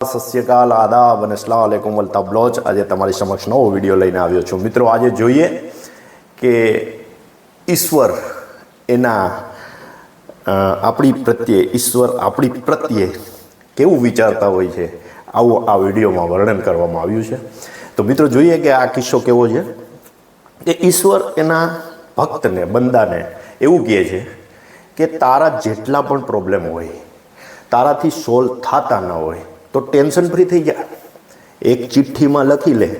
સસ્યકાલ, આદાબ અને સલામ આલેકુમ વલ બ્લોચ આજે તમારી સમક્ષ નવો વીડિયો લઈને આવ્યો છું. મિત્રો, આજે જોઈએ કે ઈશ્વર એના આપણી પ્રત્યે, ઈશ્વર આપણી પ્રત્યે કેવું વિચારતા હોય છે, આવું આ વિડીયોમાં વર્ણન કરવામાં આવ્યું છે. તો મિત્રો, જોઈએ કે આ કિસ્સો કેવો છે. કે ઈશ્વર એના ભક્તને, બંદાને એવું કહે છે કે તારા જેટલા પણ પ્રોબ્લેમ હોય, તારાથી સોલ્વ થતા ન હોય તો ટેન્શન ફ્રી થઈ જા. એક ચિઠ્ઠીમાં લખી લે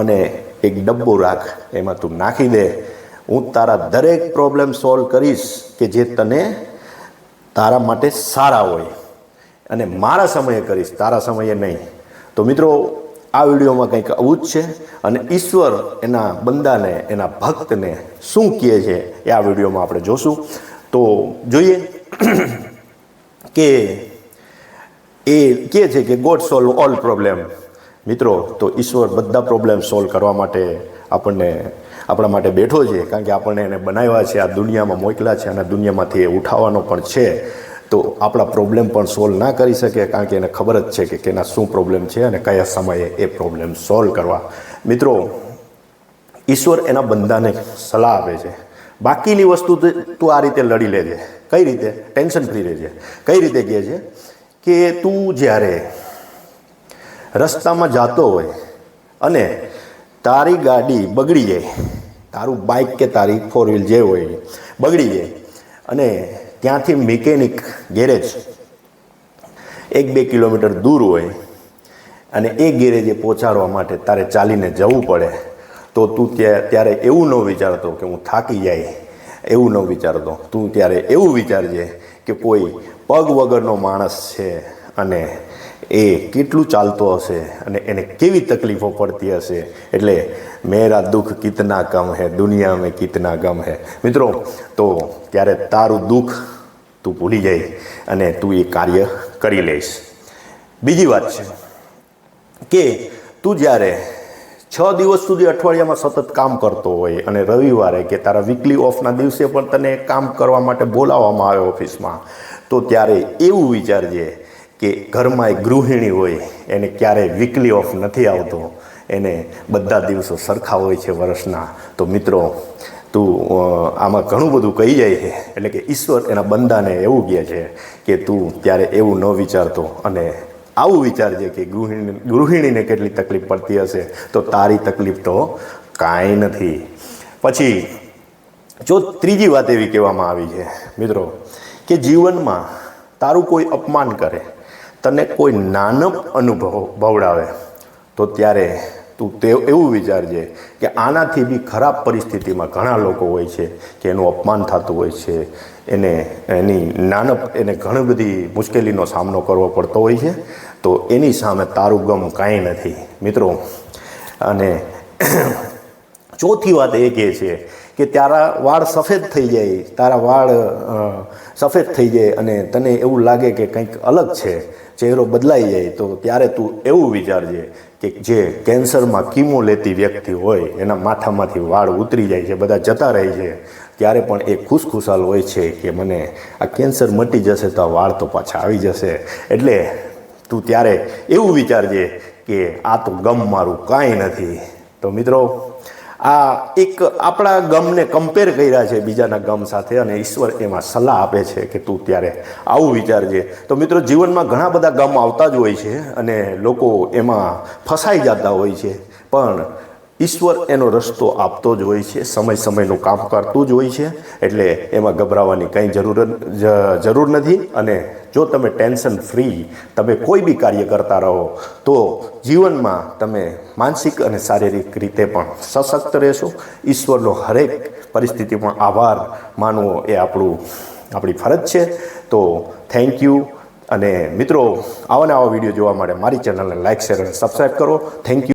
અને એક ડબ્બો રાખ. એમાં તું નાખી દે. હું તારા દરેક પ્રોબ્લેમ સોલ્વ કરીશ કે જે તને તારા માટે સારા હોય. અને મારા સમયે કરીશ, તારા સમયે નહીં. તો મિત્રો, આ વિડીયોમાં કંઈક આવું જ છે અને ઈશ્વર એના બંદાને, એના ભક્તને શું કહે છે એ આ વિડીયોમાં આપણે જોશું. તો જોઈએ કે એ કહે છે કે ગોડ સોલ્વ ઓલ પ્રોબ્લેમ મિત્રો, તો ઈશ્વર બધા પ્રોબ્લેમ સોલ્વ કરવા માટે આપણને, આપણા માટે બેઠો છે, કારણ કે આપણને એને બનાવ્યા છે, આ દુનિયામાં મોકલ્યા છે અને દુનિયામાંથી એ ઉઠાવવાનો પણ છે. તો આપણા પ્રોબ્લેમ પણ સોલ્વ ના કરી શકે, કારણ કે એને ખબર જ છે કે કેના શું પ્રોબ્લેમ છે અને કયા સમયે એ પ્રોબ્લેમ સોલ્વ કરવા. મિત્રો, ઈશ્વર એના બંધાને સલાહ આપે છે. બાકીની વસ્તુ તું આ રીતે લડી લેજે. કઈ રીતે? ટેન્શન ફ્રી રહેજે. કઈ રીતે કહે છે? કે તું જ્યારે રસ્તામાં જતો હોય અને તારી ગાડી બગડી જાય, તારું બાઇક કે તારી ફોર વ્હીલ જે હોય, બગડી જાય અને ત્યાંથી મિકેનિક ગેરેજ એક બે કિલોમીટર દૂર હોય અને એ ગેરેજે પહોંચાડવા માટે તારે ચાલીને જવું પડે, તો તું ત્યાં, ત્યારે એવું ન વિચારતો કે હું થાકી જાય એવું ન વિચારતો. તું ત્યારે એવું વિચારજે કે કોઈ પગ વગરનો માણસ છે અને એ કેટલું ચાલતો હશે અને એને કેવી તકલીફો પડતી હશે. એટલે મેરા દુઃખ કિતના કમ હે, દુનિયા મેં કિતના ગમ હે. મિત્રો, તો ત્યારે તારું દુઃખ તું ભૂલી જાય અને તું એ કાર્ય કરી લઈશ. બીજી વાત છે કે તું જ્યારે છ દિવસ સુધી અઠવાડિયામાં સતત કામ કરતો હોય અને રવિવારે કે તારા વીકલી ઓફના દિવસે પણ તને કામ કરવા માટે બોલાવવામાં આવે ઓફિસમાં, તો ત્યારે એવું વિચારજે કે ઘરમાં એક ગૃહિણી હોય, એને ક્યારેય વીકલી ઓફ નથી આવતો. એને બધા દિવસો સરખા હોય છે વર્ષના. તો મિત્રો, તું આમાં ઘણું બધું કહી જાય છે. એટલે કે ઈશ્વર એના બંદાને એવું કહે છે કે તું ત્યારે એવું ન વિચારતો અને આવું વિચારજે કે ગૃહિણી ગૃહિણીને કેટલી તકલીફ પડતી હશે? તો તારી તકલીફ તો કાંઈ નથી. પછી, જો ત્રીજી વાત એવી કહેવામાં આવી છે, મિત્રો, કે જીવનમાં તારું કોઈ અપમાન કરે, તને કોઈ નાનપ અનુભવ ભવડાવે, તો ત્યારે તું તે એવું વિચારજે કે આનાથી બી ખરાબ પરિસ્થિતિમાં ઘણા લોકો હોય છે કે એનું અપમાન થતું હોય છે. એને એની નાનપ, એને ઘણી બધી મુશ્કેલીનો સામનો કરવો પડતો હોય છે. તો એની સામે તારું ગમ કાંઈ નથી. મિત્રો, અને ચોથી વાત એ કહે છે કે તારા વાળ સફેદ થઈ જાય, તારા વાળ સફેદ થઈ જાય અને તને એવું લાગે કે કંઈક અલગ છે, ચહેરો બદલાઈ જાય, તો ત્યારે તું એવું વિચારજે કે જે કેન્સરમાં કીમો લેતી વ્યક્તિ હોય, એના માથામાંથી વાળ ઉતરી જાય છે, બધા જતા રહે છે, ત્યારે પણ એ ખુશખુશાલ હોય છે કે મને આ કેન્સર મટી જશે તો વાળ તો પાછા આવી જશે. એટલે તું ત્યારે એવું વિચારજે કે આ તો ગમ મારું કાંઈ નથી. તો મિત્રો આ એક આપણા ગમને કમ્પેર કર્યા છે બીજાના ગમ સાથે અને ઈશ્વર એમાં સલાહ આપે છે કે તું ત્યારે આવું વિચારજે. તો મિત્રો, જીવનમાં ઘણા બધા ગમ આવતા જ હોય છે અને લોકો એમાં ફસાઈ જતા હોય છે. પણ ઈશ્વર એનો રસ્તો આપતો જ હોય છે, સમય સમયનું કામ કરતું જ હોય છે, એટલે એમાં ગભરાવાની કંઈ જરૂર જરૂર નથી. અને જો તમે ટેન્શન ફ્રી, તમે કોઈ બી કાર્ય કરતા રહો, તો જીવનમાં તમે માનસિક અને શારીરિક રીતે પણ સશક્ત રહેશો. ઈશ્વરનો હરેક પરિસ્થિતિમાં આભાર માનવો એ આપણું, આપણી ફરજ છે. તો થેન્ક યુ. અને મિત્રો આવા ને આવા વીડિયો જોવા માટે મારી ચેનલને લાઇક શેર અને સબસ્ક્રાઈબ કરો. Thank you.